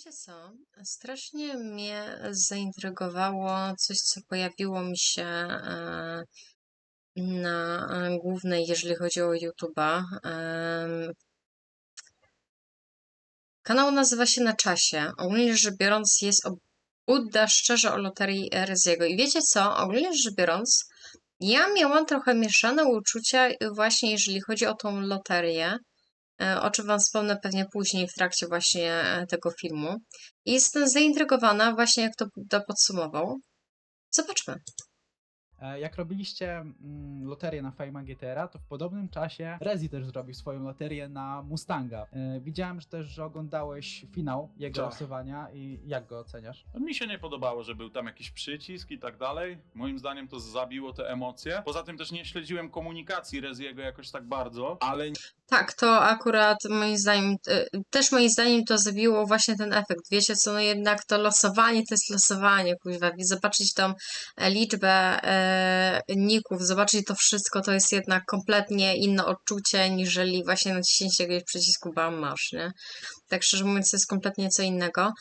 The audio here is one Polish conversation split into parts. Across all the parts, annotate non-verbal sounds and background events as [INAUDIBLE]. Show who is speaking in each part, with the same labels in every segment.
Speaker 1: Wiecie co? Strasznie mnie zaintrygowało coś, co pojawiło mi się e, na e, głównej, jeżeli chodzi o YouTube'a. Kanał nazywa się Na Czasie. Ogólnie rzecz biorąc jest o Budda szczerze o loterii Reziego. I wiecie co? Ogólnie rzecz biorąc, ja miałam trochę mieszane uczucia właśnie jeżeli chodzi o tą loterię, o czym wam wspomnę pewnie później w trakcie właśnie e, tego filmu. I jestem zaintrygowana właśnie jak to Budda podsumował. Zobaczmy.
Speaker 2: E, Jak robiliście mm, loterię na Fejma GTR, to w podobnym czasie Rezi też zrobił swoją loterię na Mustanga. E, Widziałem że też, że oglądałeś finał jego
Speaker 3: Tak.
Speaker 2: losowania i jak go oceniasz?
Speaker 3: Mi się nie podobało, że był tam jakiś przycisk i tak dalej. Moim zdaniem to zabiło te emocje. Poza tym też nie śledziłem komunikacji Reziego jakoś tak bardzo, ale
Speaker 1: Tak, to akurat moim zdaniem, e, też moim zdaniem to zabiło właśnie ten efekt. Wiecie co, no jednak to losowanie to jest losowanie, kuźwa. I Zobaczyć tą liczbę e, ników, zobaczyć to wszystko, to jest jednak kompletnie inne odczucie, niżeli właśnie naciśnięcie jakiegoś przycisku bam masz, nie? Tak szczerze mówiąc, to jest kompletnie co innego.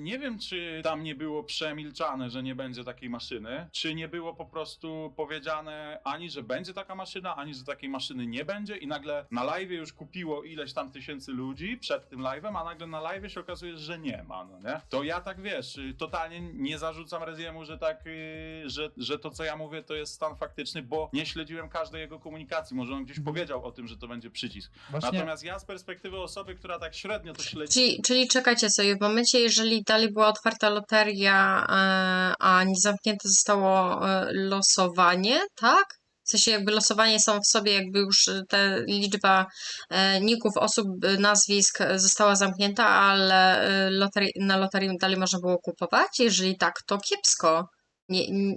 Speaker 3: Nie wiem, czy tam nie było przemilczane, że nie będzie takiej maszyny, czy nie było po prostu powiedziane ani, że będzie taka maszyna, ani, że takiej maszyny nie będzie i nagle na live już kupiło ileś tam tysięcy ludzi przed tym live'em, a nagle na live się okazuje, że nie ma, no nie? To ja tak, wiesz, totalnie nie zarzucam Reziemu, że tak, y, że, że to, co ja mówię, to jest stan faktyczny, bo nie śledziłem każdej jego komunikacji. Może on gdzieś
Speaker 2: Mhm.
Speaker 3: powiedział o tym, że to będzie przycisk.
Speaker 2: Właśnie
Speaker 3: Natomiast ja z perspektywy osoby, która tak średnio to śledzi,
Speaker 1: Czyli, czyli czekajcie sobie, w momencie, jeżeli dalej była otwarta loteria, e, a nie zamknięte zostało e, losowanie, tak? W sensie jakby losowanie są w sobie jakby już te liczba e, ników, osób, nazwisk została zamknięta, ale loteri na loterii dalej można było kupować? Jeżeli tak, to kiepsko. Nie, nie,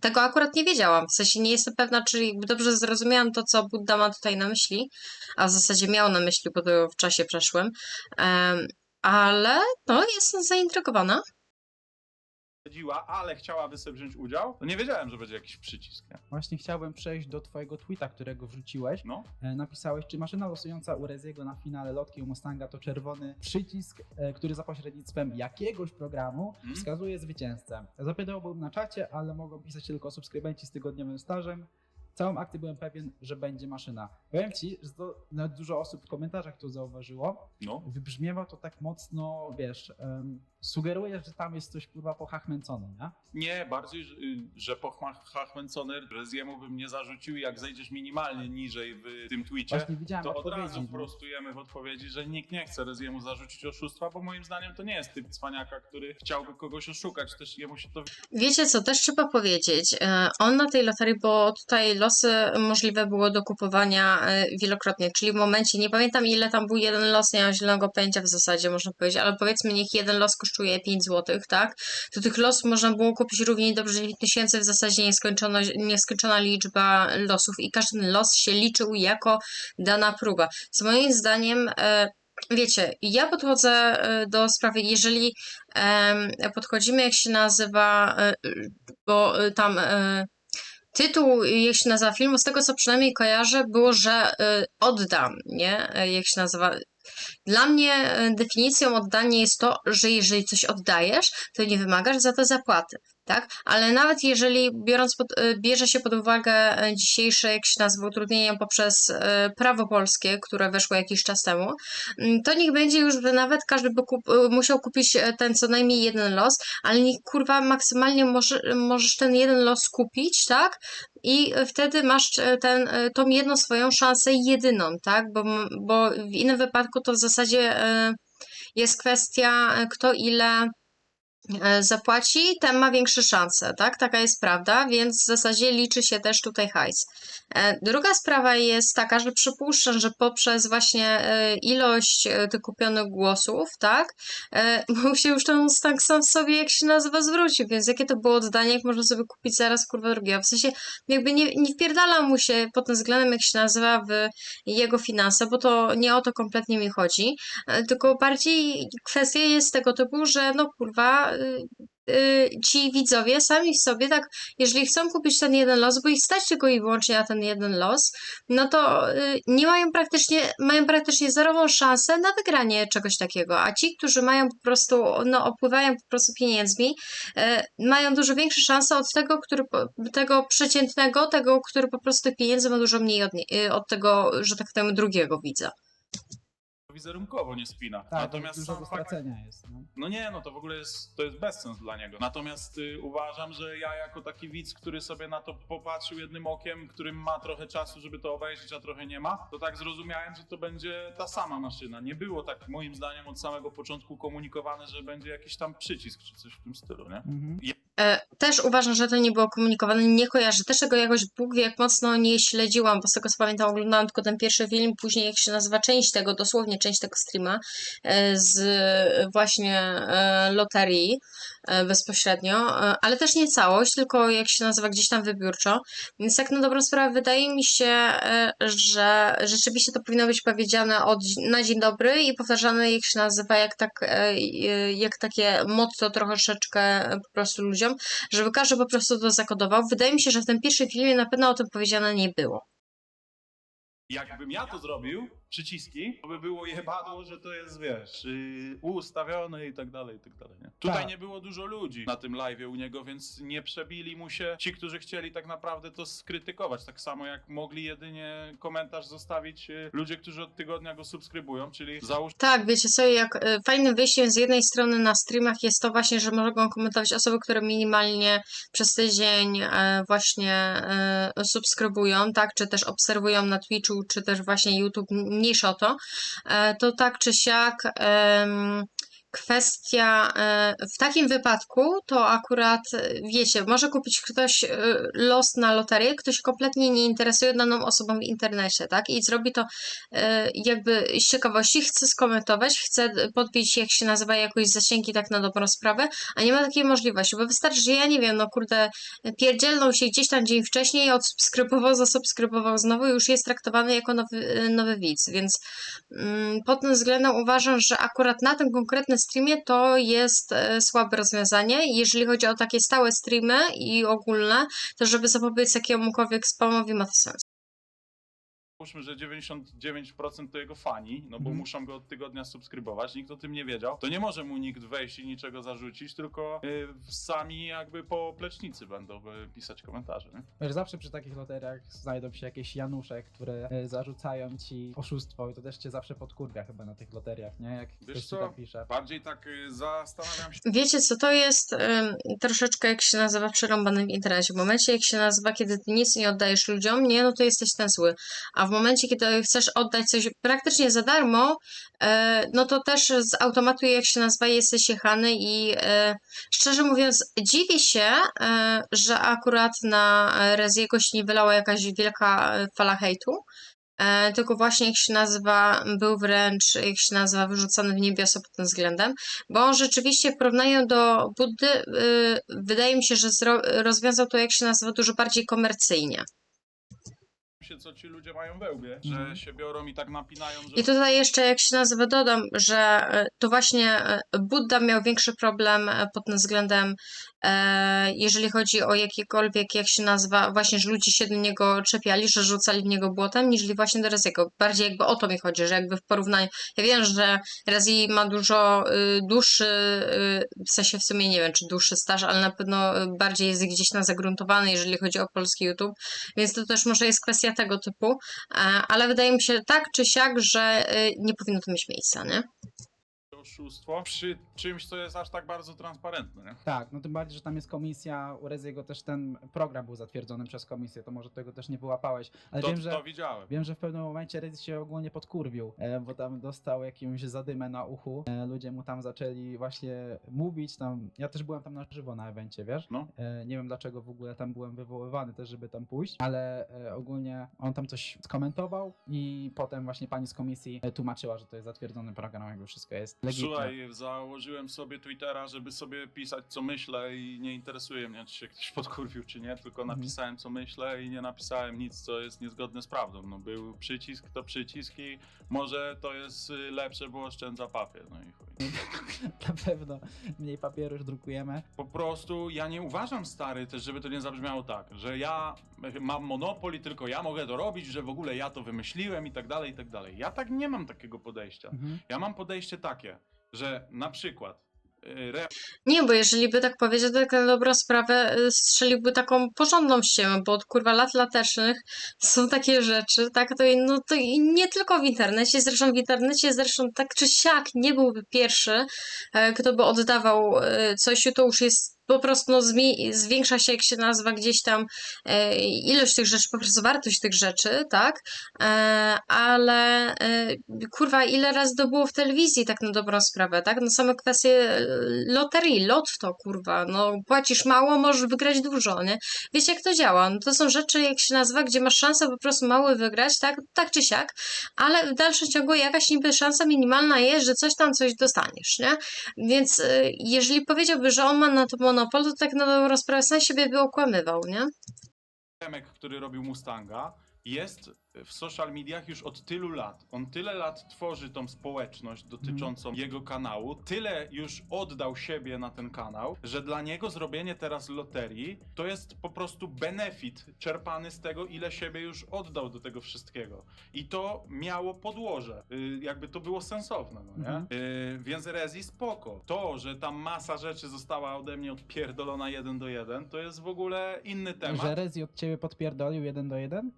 Speaker 1: tego akurat nie wiedziałam. W sensie nie jestem pewna, czy dobrze zrozumiałam to, co Buddha ma tutaj na myśli, a w zasadzie miał na myśli, bo to w czasie przeszłym. Em, ale no, jestem zaintrygowana.
Speaker 3: śledziła, ale chciałaby sobie wziąć udział, to nie wiedziałem, że będzie jakiś przycisk. Nie?
Speaker 2: Właśnie chciałbym przejść do twojego tweeta, którego wrzuciłeś.
Speaker 3: No.
Speaker 2: E, Napisałeś, czy maszyna losująca u Reziego na finale lotki u Mustanga to czerwony przycisk, e, który za pośrednictwem jakiegoś programu
Speaker 3: Mhm.
Speaker 2: wskazuje zwycięzcę. Zapytałbym na czacie, ale mogą pisać tylko subskrybenci z tygodniowym stażem. Całą akcję byłem pewien, że będzie maszyna. Powiem ci, że to nawet dużo osób w komentarzach to zauważyło.
Speaker 3: No.
Speaker 2: Wybrzmiewa to tak mocno, wiesz, um, sugeruje, że tam jest coś kurwa pochachmęcone, nie?
Speaker 3: Nie, bardziej, że- y, że pochmęcony Reziemu bym nie zarzucił, jak zejdziesz minimalnie niżej w tym
Speaker 2: widziałem
Speaker 3: to od razu prostujemy w odpowiedzi, że nikt nie chce Reziemu zarzucić oszustwa, bo moim zdaniem to nie jest typ cwaniaka, który chciałby kogoś oszukać, też jemu się to
Speaker 1: Wiecie co, też trzeba powiedzieć, e, on na tej loterii, bo tutaj losy możliwe było do kupowania e, wielokrotnie, czyli w momencie, nie pamiętam ile tam był jeden los, nie mam zielonego pojęcia w zasadzie, można powiedzieć, ale powiedzmy niech jeden los kosztuje 5 zł, tak? To tych losów można było kupić równie dobrze tysięcy, w zasadzie nieskończona, nieskończona liczba losów i każdy los się liczył jako dana próba. Z moim zdaniem, e, wiecie, ja podchodzę e, do sprawy, jeżeli podchodzimy, jak się nazywa, bo tam tytuł, się nazywa filmu, z tego co przynajmniej kojarzę, było, że e, oddam, nie? E, Jak się nazywa. Dla mnie e, definicją oddania jest to, że jeżeli coś oddajesz, to nie wymagasz za to zapłaty. Tak? Ale nawet jeżeli biorąc pod, e, bierze się pod uwagę e, dzisiejsze, jak się nazywa, utrudnienia poprzez e, prawo polskie, które weszło jakiś czas temu, mm, to niech będzie już, że nawet każdy by kup, musiał kupić ten co najmniej jeden los, ale niech kurwa maksymalnie może, możesz ten jeden los kupić, tak? I wtedy masz ten, tą jedną swoją szansę jedyną, tak? Bo, bo w innym wypadku to w zasadzie jest kwestia, kto ile zapłaci, ten ma większe szanse, tak? Taka jest prawda, więc w zasadzie liczy się też tutaj hajs. E, Druga sprawa jest taka, że przypuszczam, że poprzez właśnie e, ilość e, tych kupionych głosów, tak, e, [LAUGHS] mu się już ten Mustang sam sobie, jak się nazywa, zwrócił, więc jakie to było oddanie, jak można sobie kupić zaraz kurwa drugiego. W sensie jakby nie, nie wpierdala mu się pod tym względem, jak się nazywa, w jego finanse, bo to nie o to kompletnie mi chodzi, e, tylko bardziej kwestia jest tego typu, że no kurwa, ci widzowie sami w sobie, tak, jeżeli chcą kupić ten jeden los, bo ich stać tylko i wyłącznie na ten jeden los, no to y, nie mają praktycznie, mają praktycznie zerową szansę na wygranie czegoś takiego, a ci, którzy mają po prostu, no, opływają po prostu pieniędzmi, mają dużo większe szanse od tego, który, tego przeciętnego, tego, który po prostu pieniędzy ma dużo mniej od, y, od tego, że tak powiem, drugiego widza.
Speaker 3: Wizerunkowo nie spina.
Speaker 2: Tak,
Speaker 3: Natomiast
Speaker 2: dużo
Speaker 3: sam
Speaker 2: do
Speaker 3: fakt,
Speaker 2: stracenia jest. No.
Speaker 3: No nie, no to w ogóle jest, to jest bezsens dla niego. Natomiast y, uważam, że ja jako taki widz, który sobie na to popatrzył jednym okiem, którym ma trochę czasu, żeby to obejrzeć, a trochę nie ma, to tak zrozumiałem, że to będzie ta sama maszyna. Nie było tak moim zdaniem od samego początku komunikowane, że będzie jakiś tam przycisk czy coś w tym stylu, nie?
Speaker 2: Mhm.
Speaker 1: Też uważam, że to nie było komunikowane, nie kojarzę. Też tego jakoś Bóg wie jak mocno nie śledziłam, bo z tego co pamiętam oglądałam tylko ten pierwszy film, później jak się nazywa część tego, dosłownie część tego streama e, z e, właśnie e, loterii e, bezpośrednio, e, ale też nie całość, tylko jak się nazywa gdzieś tam wybiórczo. Więc tak na dobrą sprawę wydaje mi się, e, że rzeczywiście to powinno być powiedziane od, na dzień dobry i powtarzane jak się nazywa, jak tak, e, e, jak takie motto troszeczkę e, po prostu ludziom, żeby każdy po prostu to zakodował. Wydaje mi się, że w tym pierwszym filmie na pewno o tym powiedziane nie było.
Speaker 3: Jakbym ja to zrobił, przyciski, to by było jebadło, że to jest, wiesz, yy, ustawione i tak dalej, i tak dalej, nie? Tutaj
Speaker 2: Tak.
Speaker 3: nie było dużo ludzi na tym live'ie u niego, więc nie przebili mu się ci, którzy chcieli tak naprawdę to skrytykować, tak samo jak mogli jedynie komentarz zostawić yy, ludzie, którzy od tygodnia go subskrybują, czyli załóż
Speaker 1: Tak, wiecie co, jak e, fajnym wyjściem z jednej strony na streamach jest to właśnie, że mogą komentować osoby, które minimalnie przez tydzień e, właśnie e, subskrybują, tak, czy też obserwują na Twitchu, czy też właśnie YouTube, mniejsza o to, e, to tak czy siak kwestia e, w takim wypadku to akurat e, wiecie, może kupić ktoś e, los na loterię, ktoś kompletnie nie interesuje daną osobą w internecie, tak, i zrobi to jakby z ciekawości chce skomentować, chce podbić, jak się nazywa, jakoś zasięgi tak na dobrą sprawę, a nie ma takiej możliwości, bo wystarczy, że ja nie wiem, no kurde, pierdzielnął się gdzieś tam dzień wcześniej, odsubskrybował, zasubskrybował znowu już jest traktowany jako nowy, nowy widz, więc mm, pod tym względem uważam, że akurat na tym konkretnym streamie to jest e, słabe rozwiązanie. Jeżeli chodzi o takie stałe streamy i ogólne, to żeby zapobiec jakiemukolwiek spamowi ma to sens.
Speaker 3: Załóżmy, że 99% to jego fani, no bo
Speaker 2: Mhm.
Speaker 3: muszą go od tygodnia subskrybować, nikt o tym nie wiedział, to nie może mu nikt wejść i niczego zarzucić, tylko y, sami jakby po plecznicy będą y, pisać komentarze, nie?
Speaker 2: Wiesz, zawsze przy takich loteriach znajdą się jakieś Janusze, które e, zarzucają ci oszustwo i to też cię zawsze podkurwia chyba na tych loteriach, nie? Jak
Speaker 3: Wiesz co?
Speaker 2: tak pisze.
Speaker 3: Bardziej tak y, zastanawiam się,
Speaker 1: Wiecie co, to jest troszeczkę jak się nazywa przerąbane w internecie. W momencie jak się nazywa, kiedy ty nic nie oddajesz ludziom, nie, no to jesteś ten zły. A w momencie, kiedy chcesz oddać coś praktycznie za darmo, e, no to też z automatu jak się nazywa, jesteś jechany i e, szczerze mówiąc dziwię się, e, że akurat na Reziego się nie wylała jakaś wielka fala hejtu. Tylko właśnie jak się nazywa, był wręcz, jak się nazywa, wyrzucony w niebiosa pod tym względem bo on rzeczywiście w porównaniu do Buddy, wydaje mi się, że rozwiązał to, jak się nazywa, dużo bardziej komercyjnie.
Speaker 3: Co ci ludzie mają we łbie,
Speaker 2: Mhm.
Speaker 3: że się biorą i tak napinają, że
Speaker 1: I tutaj jeszcze, jak się nazywa, dodam, że y, to właśnie y, Buddha miał większy problem y, pod tym względem, e, E, jeżeli chodzi o jakiekolwiek, jak się nazywa, właśnie, że ludzie się do niego czepiali, że rzucali w niego błotem, niż właśnie do Raziego. Bardziej jakby o to mi chodzi, że jakby w porównaniu, ja wiem, że Razi ma dużo y, dłuższy, y, w sensie w sumie nie wiem, czy dłuższy staż, ale na pewno bardziej jest gdzieś na zagruntowany, jeżeli chodzi o polski YouTube, więc to też może jest kwestia tego typu, e, ale wydaje mi się tak czy siak, że y, nie powinno to mieć miejsca, nie?
Speaker 3: Oszustwo przy czymś, co jest aż tak bardzo transparentne, nie?
Speaker 2: Tak, no tym bardziej, że tam jest komisja, u Reziego też ten program był zatwierdzony przez komisję, to może tego też nie wyłapałeś, ale
Speaker 3: To,
Speaker 2: wiem, że...
Speaker 3: to widziałem.
Speaker 2: Wiem, że w pewnym momencie Rezi się ogólnie podkurwił, e, bo tam dostał jakąś zadymę na uchu. E, Ludzie mu tam zaczęli właśnie mówić tam. Ja też byłem tam na żywo na evencie, wiesz?
Speaker 3: No.
Speaker 2: E, Nie wiem dlaczego w ogóle tam byłem wywoływany też, żeby tam pójść, ale e, ogólnie on tam coś skomentował i potem właśnie pani z komisji e, tłumaczyła, że to jest zatwierdzony program, jakby wszystko jest legitne.
Speaker 3: Słuchaj, założyłem sobie Twittera, żeby sobie pisać co myślę i nie interesuje mnie, czy się ktoś [LAUGHS] podkurwił, czy nie, tylko
Speaker 2: Mhm.
Speaker 3: napisałem co myślę i nie napisałem nic, co jest niezgodne z prawdą. No był przycisk, to przycisk i może to jest y, lepsze, bo oszczędza papier, no i chuj. [LAUGHS]
Speaker 2: Na pewno mniej papieru już drukujemy.
Speaker 3: Po prostu ja nie uważam, stary, też żeby to nie zabrzmiało tak, że ja mam monopol i tylko ja mogę to robić, że w ogóle ja to wymyśliłem i tak dalej, i tak dalej. Ja tak nie mam takiego podejścia.
Speaker 2: Mhm.
Speaker 3: Ja mam podejście takie, że na przykład y, re-
Speaker 1: Nie, bo jeżeli by tak powiedział, to tak na dobrą sprawę y, strzeliłby taką porządną ściemę, bo od kurwa lat latecznych są takie rzeczy, tak, to, no to i nie tylko w internecie, zresztą w internecie zresztą tak czy siak nie byłby pierwszy, e, kto by oddawał e, coś, to już jest po prostu no, zwiększa się, jak się nazywa gdzieś tam e, ilość tych rzeczy, po prostu wartość tych rzeczy, tak, e, ale e, kurwa, ile razy to było w telewizji, tak na dobrą sprawę, tak? No same kwestie loterii, lotto, kurwa, no płacisz mało, możesz wygrać dużo, nie? Wiecie, jak to działa? No to są rzeczy, jak się nazywa, gdzie masz szansę po prostu mały wygrać, tak? Tak czy siak, ale w dalszym ciągu jakaś niby szansa minimalna jest, że coś tam, coś dostaniesz, nie? Więc jeżeli powiedziałby, że on ma na to monopol, to tak na dobrą sprawę sam siebie by okłamywał, nie?
Speaker 3: Remek, który robił Mustanga, jest w social mediach już od tylu lat. On tyle lat tworzy tą społeczność dotyczącą jego kanału, tyle już oddał siebie na ten kanał, że dla niego zrobienie teraz loterii to jest po prostu benefit czerpany z tego, ile siebie już oddał do tego wszystkiego. I to miało podłoże. Y, jakby to było sensowne, no nie?
Speaker 2: Mhm.
Speaker 3: Y, więc Rezi spoko. To, że tam masa rzeczy została ode mnie odpierdolona jeden do jeden, to jest w ogóle inny temat.
Speaker 2: Że Rezi od ciebie podpierdolił jeden do jeden?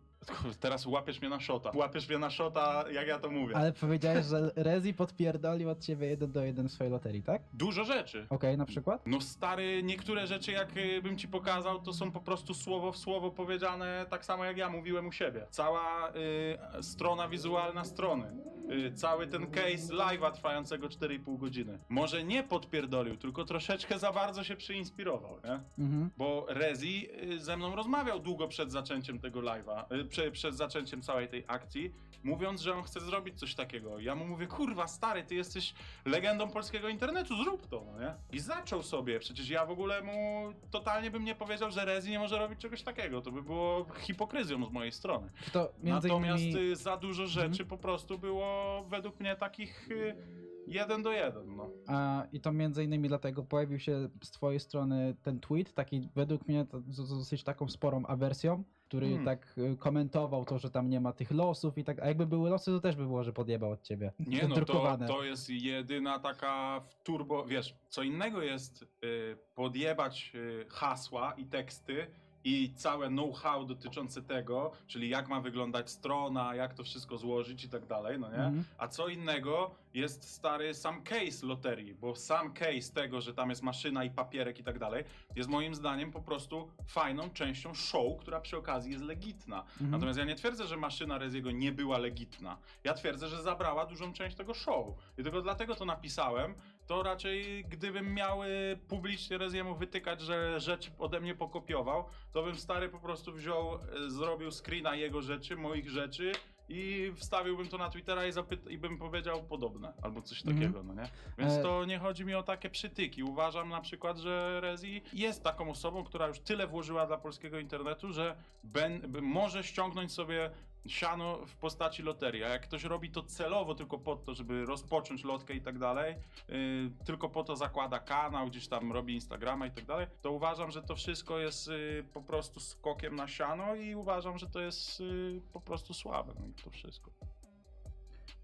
Speaker 3: Teraz łapiesz mnie na szota. Łapiesz mnie na szota, jak ja to mówię.
Speaker 2: Ale powiedziałeś, że Rezi podpierdolił od ciebie jeden do jeden w swojej loterii, tak?
Speaker 3: Dużo rzeczy.
Speaker 2: Okej, na przykład?
Speaker 3: No stary, niektóre rzeczy jak y, bym ci pokazał, to są po prostu słowo w słowo powiedziane tak samo jak ja mówiłem u siebie. Cała y, strona wizualna strony. Y, cały ten case live'a trwającego 4,5 godziny. Może nie podpierdolił, tylko troszeczkę za bardzo się przyinspirował, nie?
Speaker 2: Mhm.
Speaker 3: Bo Rezi y, ze mną rozmawiał długo przed zaczęciem tego live'a, y, prze, przed zaczęciem całej tej akcji, mówiąc, że on chce zrobić coś takiego. Ja mu mówię, kurwa, stary, ty jesteś legendą polskiego internetu, zrób to, no nie? I zaczął sobie, przecież ja w ogóle mu totalnie bym nie powiedział, że Rezi nie może robić czegoś takiego. To by było hipokryzją z mojej strony. Natomiast
Speaker 2: innymi...
Speaker 3: za dużo rzeczy po prostu było według mnie takich y, jeden do jeden, no.
Speaker 2: A, I to między innymi dlatego pojawił się z twojej strony ten tweet, taki według mnie to z- z- dosyć taką sporą awersją, który
Speaker 3: Hmm.
Speaker 2: tak y, komentował to, że tam nie ma tych losów i tak, a jakby były losy, to też by było, że podjebał od ciebie.
Speaker 3: Nie no, to,
Speaker 2: Drukowane.
Speaker 3: to jest jedyna taka w turbo, wiesz, co innego jest y, podjebać y, hasła i teksty i całe know-how dotyczące tego, czyli jak ma wyglądać strona, jak to wszystko złożyć i tak dalej, no nie?
Speaker 2: Mhm.
Speaker 3: A co innego jest stary sam case loterii, bo sam case tego, że tam jest maszyna i papierek i tak dalej, jest moim zdaniem po prostu fajną częścią show, która przy okazji jest legitna.
Speaker 2: Mhm.
Speaker 3: Natomiast ja nie twierdzę, że maszyna Reziego nie była legitna. Ja twierdzę, że zabrała dużą część tego show. I tylko dlatego to napisałem. To raczej gdybym miał y, publicznie Reziemu wytykać, że rzeczy ode mnie pokopiował, to bym stary po prostu wziął, y, zrobił screena jego rzeczy, moich rzeczy i wstawiłbym to na Twittera i, zapyt- i bym powiedział podobne, albo coś
Speaker 2: Mhm.
Speaker 3: takiego, no nie? Więc
Speaker 2: E-
Speaker 3: to nie chodzi mi o takie przytyki. Uważam na przykład, że Rezi jest taką osobą, która już tyle włożyła dla polskiego internetu, że ben, może ściągnąć sobie siano w postaci loterii. A jak ktoś robi to celowo tylko po to, żeby rozpocząć lotkę i tak dalej, yy, tylko po to zakłada kanał, gdzieś tam robi Instagrama i tak dalej, to uważam, że to wszystko jest yy, po prostu skokiem na siano i uważam, że to jest yy, po prostu słabe. No i to wszystko.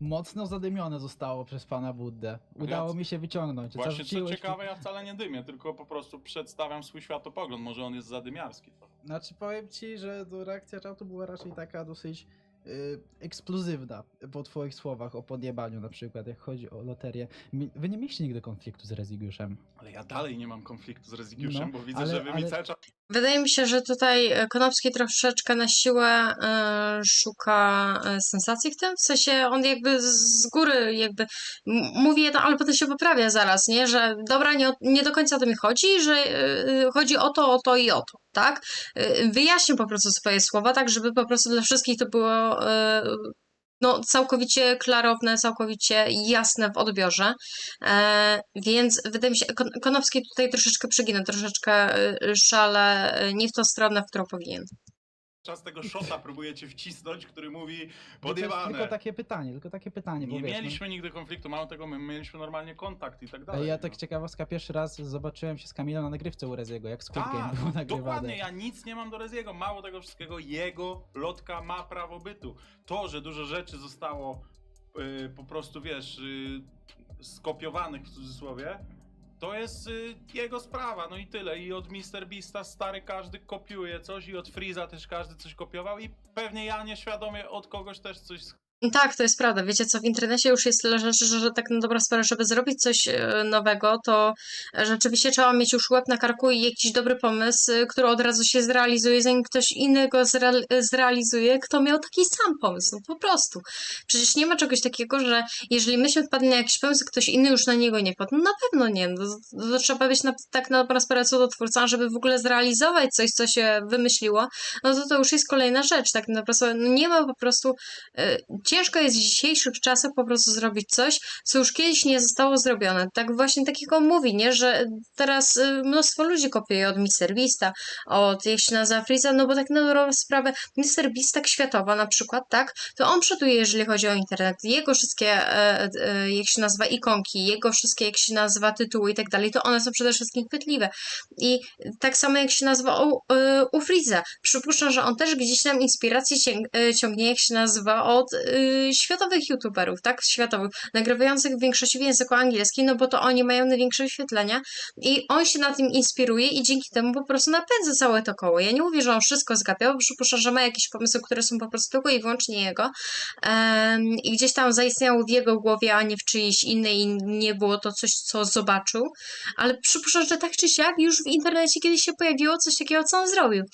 Speaker 2: Mocno zadymione zostało przez pana Buddę. Udało
Speaker 3: Ja-
Speaker 2: mi się wyciągnąć.
Speaker 3: Właśnie co
Speaker 2: Zarzuciłeś-
Speaker 3: ciekawe, ja wcale nie dymię, tylko po prostu przedstawiam swój światopogląd. Może on jest zadymiarski trochę.
Speaker 2: Znaczy powiem ci, że to reakcja czatu była raczej taka dosyć eksplozywna po twoich słowach o podjebaniu na przykład, jak chodzi o loterię. Wy nie mieliście nigdy konfliktu z Rezigiuszem.
Speaker 3: Ale ja dalej nie mam konfliktu z Rezygiuszem,
Speaker 2: No,
Speaker 3: bo widzę,
Speaker 2: ale-
Speaker 3: że wy
Speaker 2: ale-
Speaker 3: mi cały czas
Speaker 1: Wydaje mi się, że tutaj e, Konopski troszeczkę na siłę e, szuka e, sensacji w tym, w sensie on jakby z góry jakby mówi jedno, ale potem się poprawia zaraz, nie, że dobra, nie, nie do końca o to mi chodzi, że chodzi o to, o to i o to, tak? E, Wyjaśnił po prostu swoje słowa, tak żeby po prostu dla wszystkich to było e, no, całkowicie klarowne, całkowicie jasne w odbiorze. E, więc wydaje mi się, Kon- Konopski tutaj troszeczkę przegina, troszeczkę y, szale y, nie w tą stronę, w którą powinien.
Speaker 3: Czas tego shota próbujecie wcisnąć, który mówi podjebane.
Speaker 2: tylko takie pytanie, tylko takie pytanie, bo
Speaker 3: Nie
Speaker 2: wiesz, no-
Speaker 3: mieliśmy nigdy konfliktu, mało tego, my mieliśmy normalnie kontakt i tak dalej.
Speaker 2: Ja
Speaker 3: no.
Speaker 2: tak ciekawostka, pierwszy raz zobaczyłem się z Kamilem na nagrywce u Reziego, jak Squid Game
Speaker 3: Tak,
Speaker 2: był nagrywany.
Speaker 3: dokładnie, ja nic nie mam do Reziego, mało tego wszystkiego, jego lotka ma prawo bytu. To, że dużo rzeczy zostało y, po prostu, wiesz, y, skopiowanych w cudzysłowie, to jest y, jego sprawa, no i tyle. I od Mr. Beasta stary każdy kopiuje coś i od Freeza też każdy coś kopiował i pewnie ja nieświadomie od kogoś też coś
Speaker 1: Tak, to jest prawda. Wiecie co, w internecie już jest tyle rzeczy, że, że tak na dobrą sprawę, żeby zrobić coś e, nowego, to rzeczywiście trzeba mieć już łeb na karku i jakiś dobry pomysł, e, który od razu się zrealizuje, zanim ktoś inny go zreal- zrealizuje, kto miał taki sam pomysł. No po prostu. Przecież nie ma czegoś takiego, że jeżeli myśmy wpadli na jakiś pomysł, ktoś inny już na niego nie wpadł. No na pewno nie. No, to, to trzeba być na, tak na dobrą sprawę cudotwórcą, żeby w ogóle zrealizować coś, co się wymyśliło, no to to już jest kolejna rzecz. Tak na dobrą sprawę. No nie ma po prostu e, ciężko jest w dzisiejszych czasach po prostu zrobić coś, co już kiedyś nie zostało zrobione. Tak właśnie takiego mówi, nie? Że teraz y, mnóstwo ludzi kopiuje od Mr. Od jak się nazywa Freeza, no bo tak na dobrą sprawę Mr. Tak światowa na przykład, tak? To on przoduje, jeżeli chodzi o internet. Jego wszystkie, e, e, jak się nazywa, ikonki, jego wszystkie, jak się nazywa, tytuły i tak dalej, to one są przede wszystkim chwytliwe. I tak samo jak się nazywa u, e, u Freeza. Przypuszczam, że on też gdzieś tam inspirację e, ciągnie, jak się nazywa, od y, światowych youtuberów, tak? Światowych, nagrywających w większości w języku angielskim, no bo to oni mają największe wyświetlenia i on się na tym inspiruje i dzięki temu po prostu napędza całe to koło. Ja nie mówię, że on wszystko zgapiał, przypuszczam, że ma jakieś pomysły, które są po prostu tylko i wyłącznie jego em, i gdzieś tam zaistniało w jego głowie, a nie w czyjejś innej i nie było to coś, co zobaczył, ale przypuszczam, że tak czy siak już w internecie kiedyś się pojawiło coś takiego, co on zrobił.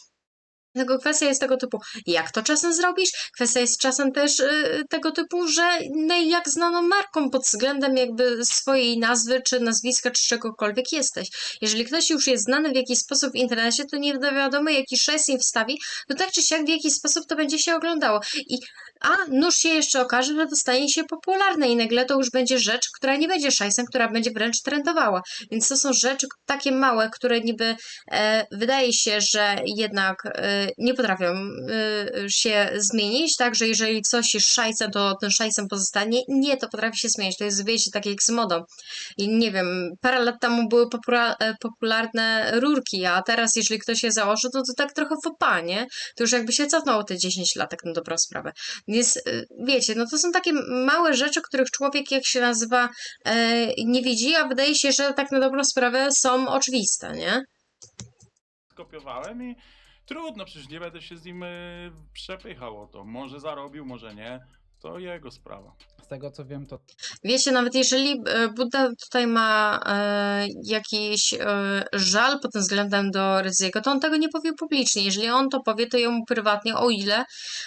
Speaker 1: Dlatego kwestia jest tego typu, jak to czasem zrobisz? Kwestia jest czasem też y, tego typu, że no, jak znaną marką pod względem jakby swojej nazwy, czy nazwiska, czy czegokolwiek jesteś. Jeżeli ktoś już jest znany w jakiś sposób w internecie, to nie wiadomo jaki szes im wstawi, to tak czy siak w jakiś sposób to będzie się oglądało. I a nuż się jeszcze okaże, że to stanie się popularne i nagle to już będzie rzecz, która nie będzie szajsem, która będzie wręcz trendowała. Więc to są rzeczy takie małe, które niby e, wydaje się, że jednak e, nie potrafią e, się zmienić, tak, że jeżeli coś jest szajsem, to ten szajsem pozostanie. Nie, to potrafi się zmienić. To jest, wiecie, tak jak z modą. I nie wiem, parę lat temu były e, popularne rurki, a teraz jeżeli ktoś je założy, to to tak trochę fopa, nie? To już jakby się cofnęło te 10 lat, tak na dobrą sprawę. Więc y, wiecie, no to są takie małe rzeczy, których człowiek, jak się nazywa, e, nie widzi, a wydaje się, że tak na dobrą sprawę są oczywiste, nie?
Speaker 3: skopiowałem i trudno, przecież nie będę się z nim y, przepychał o to. Może zarobił, może nie. To jego sprawa.
Speaker 2: Z tego co wiem, to
Speaker 1: Wiecie, nawet jeżeli e, Buddha tutaj ma e, jakiś e, żal pod tym względem do Ryziego, to on tego nie powie publicznie. Jeżeli on to powie, to jemu prywatnie, o ile,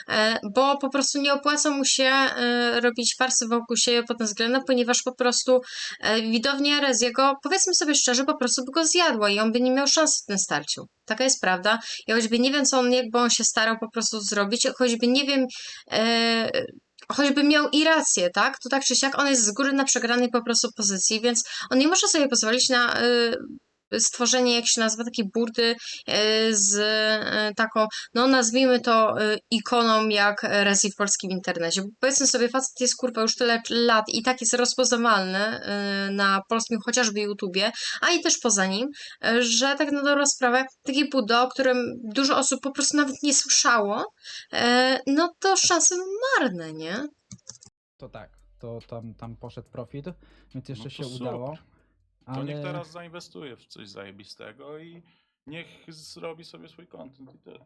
Speaker 1: e, bo po prostu nie opłaca mu się e, robić farsy wokół siebie pod tym względem, ponieważ po prostu e, widownia Reziego, powiedzmy sobie szczerze, po prostu by go zjadła i on by nie miał szans w tym starciu. Taka jest prawda. Ja choćby nie wiem, co on, jakby on się starał po prostu zrobić, choćby nie wiem, e, choćby miał i rację, tak? To tak czy siak on jest z góry na przegranej po prostu pozycji, więc on nie może sobie pozwolić na y, stworzenie, jak się nazywa, takiej burdy y, z y, taką, no nazwijmy to y, ikoną jak Rezi w polskim internecie. Bo powiedzmy sobie, facet jest kurwa już tyle lat i tak jest rozpoznawalny na polskim chociażby YouTubie, a i też poza nim, że tak na dobrą sprawę, takie budo, o którym dużo osób po prostu nawet nie słyszało, no to szanse marne, nie?
Speaker 2: to tak, to tam, tam poszedł profit, więc jeszcze
Speaker 3: No
Speaker 2: się
Speaker 3: super.
Speaker 2: udało.
Speaker 3: To
Speaker 2: Ale
Speaker 3: niech teraz zainwestuje w coś zajebistego i niech zrobi sobie swój content i tyle.